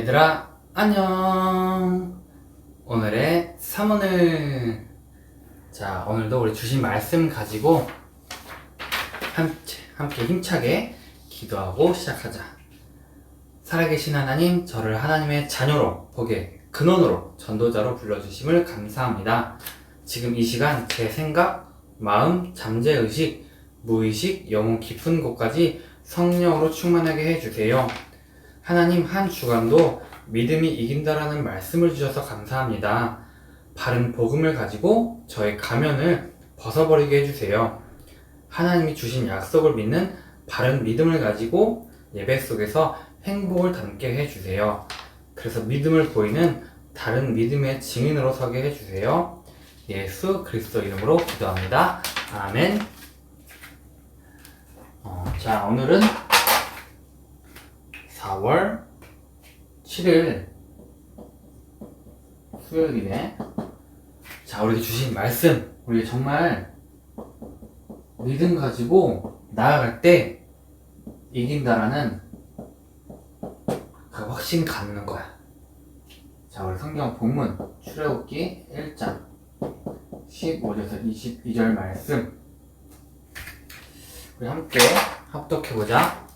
얘들아, 안녕! 오늘의 3원을 자, 오늘도 우리 주신 말씀 가지고 함께, 함께 힘차게 기도하고 시작하자. 살아계신 하나님, 저를 하나님의 자녀로, 복의 근원으로, 전도자로 불러주심을 감사합니다. 지금 이 시간 제 생각, 마음, 잠재의식, 무의식, 영혼 깊은 곳까지 성령으로 충만하게 해주세요. 하나님 한 주간도 믿음이 이긴다라는 말씀을 주셔서 감사합니다. 바른 복음을 가지고 저의 가면을 벗어버리게 해주세요. 하나님이 주신 약속을 믿는 바른 믿음을 가지고 예배 속에서 행복을 담게 해주세요. 그래서 믿음을 보이는 다른 믿음의 증인으로 서게 해주세요. 예수 그리스도 이름으로 기도합니다. 아멘. 어, 자, 오늘은 4월 7일 수요일이네. 자, 우리에게 주신 말씀. 우리 정말 믿음 가지고 나아갈 때 이긴다라는 그 확신 갖는 거야. 자, 우리 성경 본문 출애굽기 1장 15절에서 22절 말씀. 우리 함께 합독해 보자.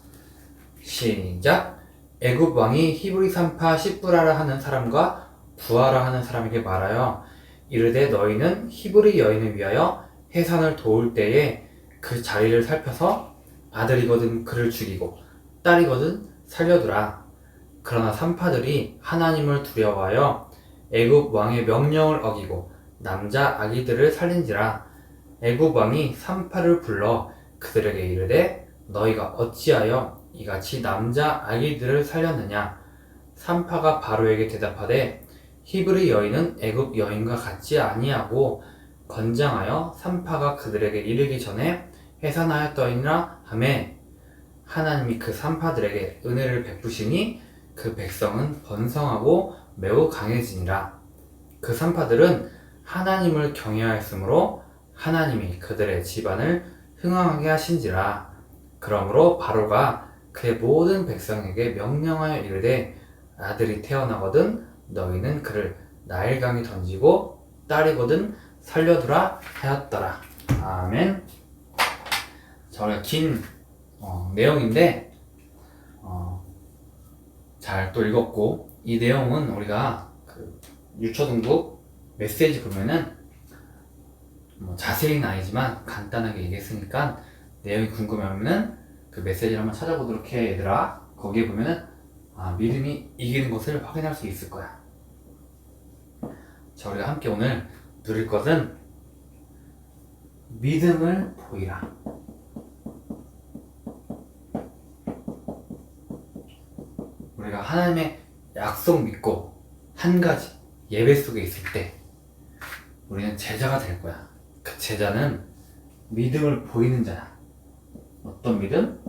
시작. 애굽 왕이 히브리 산파 시브라라 하는 사람과 부하라 하는 사람에게 말하여 이르되 너희는 히브리 여인을 위하여 해산을 도울 때에 그 자리를 살펴서 아들이거든 그를 죽이고 딸이거든 살려두라. 그러나 산파들이 하나님을 두려워하여 애굽 왕의 명령을 어기고 남자 아기들을 살린지라 애굽 왕이 산파를 불러 그들에게 이르되 너희가 어찌하여 이같이 남자 아기들을 살렸느냐? 산파가 바로에게 대답하되 히브리 여인은 애굽 여인과 같지 아니하고 건장하여 산파가 그들에게 이르기 전에 해산하였더니라 하매. 하나님이 그 산파들에게 은혜를 베푸시니 그 백성은 번성하고 매우 강해지니라. 그 산파들은 하나님을 경외하였으므로 하나님이 그들의 집안을 흥왕하게 하신지라. 그러므로 바로가 그의 모든 백성에게 명령하여 이르되 아들이 태어나거든 너희는 그를 나일강에 던지고 딸이거든 살려두라 하였더라. 아멘. 자, 우리가 긴 어, 내용인데 어, 잘 또 읽었고 이 내용은 우리가 그 유초등급 메시지 보면은 뭐 자세히는 아니지만 간단하게 얘기했으니까 내용이 궁금하면은 그 메시지를 한번 찾아보도록 해 얘들아. 거기에 보면은 아, 믿음이 이기는 것을 확인할 수 있을 거야. 자 우리가 함께 오늘 누릴 것은 믿음을 보이라. 우리가 하나님의 약속 믿고 한 가지 예배 속에 있을 때 우리는 제자가 될 거야. 그 제자는 믿음을 보이는 자야 어떤 믿음?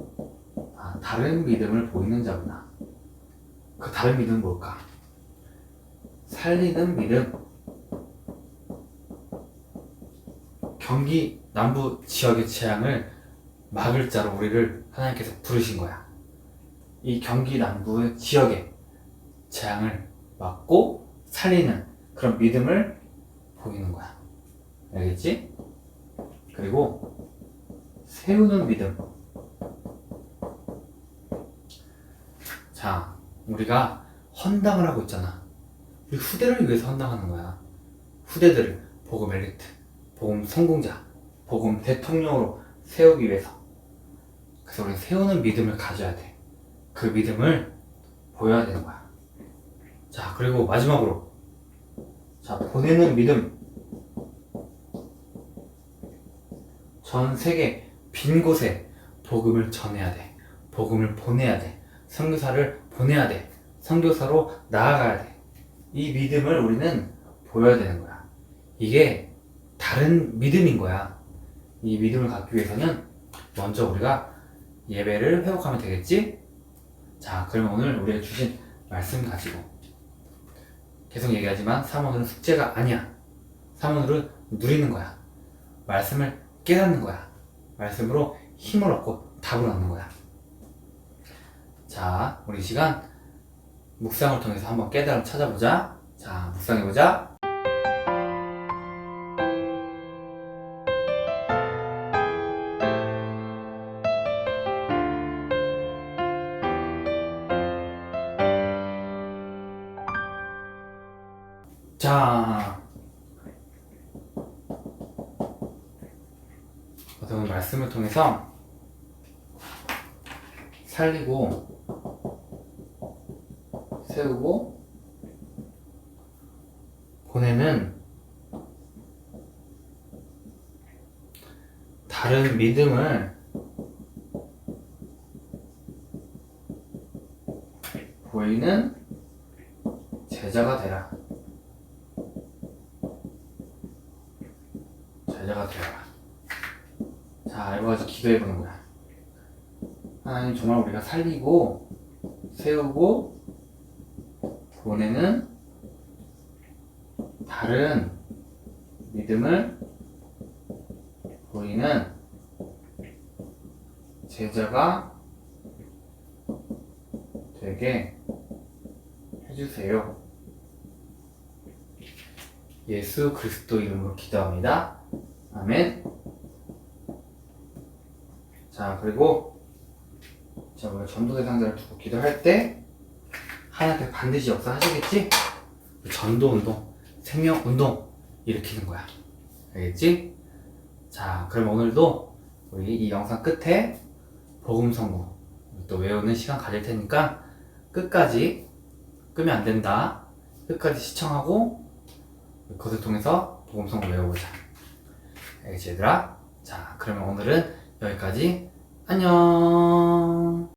아, 다른 믿음을 보이는 자구나. 그 다른 믿음은 뭘까? 살리는 믿음. 경기 남부 지역의 재앙을 막을 자로 우리를 하나님께서 부르신 거야. 이 경기 남부의 지역의 재앙을 막고 살리는 그런 믿음을 보이는 거야. 알겠지? 그리고 세우는 믿음. 자, 우리가 헌당을 하고 있잖아. 우리 후대를 위해서 헌당하는 거야. 후대들을 복음 엘리트, 복음 성공자, 복음 대통령으로 세우기 위해서. 그래서 우리 세우는 믿음을 가져야 돼. 그 믿음을 보여야 되는 거야. 자, 그리고 마지막으로. 자, 보내는 믿음. 전 세계 빈 곳에 복음을 전해야 돼. 복음을 보내야 돼. 선교사를 보내야 돼. 선교사로 나아가야 돼. 이 믿음을 우리는 보여야 되는 거야. 이게 다른 믿음인 거야. 이 믿음을 갖기 위해서는 먼저 우리가 예배를 회복하면 되겠지? 자, 그러면 오늘 우리가 주신 말씀 가지고 계속 얘기하지만 사모들은 숙제가 아니야. 사모들은 누리는 거야. 말씀을 깨닫는 거야. 말씀으로 힘을 얻고 답을 얻는 거야. 자, 우리 이 시간 묵상을 통해서 한번 깨달음 찾아보자. 자, 묵상해보자. 자, 어떤 말씀을 통해서 살리고 세우고 보내는 다른 믿음을 보이는 제자가 되라. 제자가 되라. 자, 이거 가지고 기도해 보는 거야. 하나님 정말 우리가 살리고 세우고 보내는 다른 믿음을 보이는 제자가 되게 해주세요. 예수 그리스도 이름으로 기도합니다. 아멘. 자, 그리고 자, 우리가 전도 대상자를 두고 기도할 때 하나님께 반드시 역사하시겠지? 그 전도 운동, 생명 운동 일으키는 거야. 알겠지? 자, 그럼 오늘도 우리 이 영상 끝에 복음 성공 또 외우는 시간 가질 테니까 끝까지 끄면 안 된다. 끝까지 시청하고 그것을 통해서 복음 성공 외워보자. 알겠지, 얘들아? 자, 그러면 오늘은 여기까지. 안녕.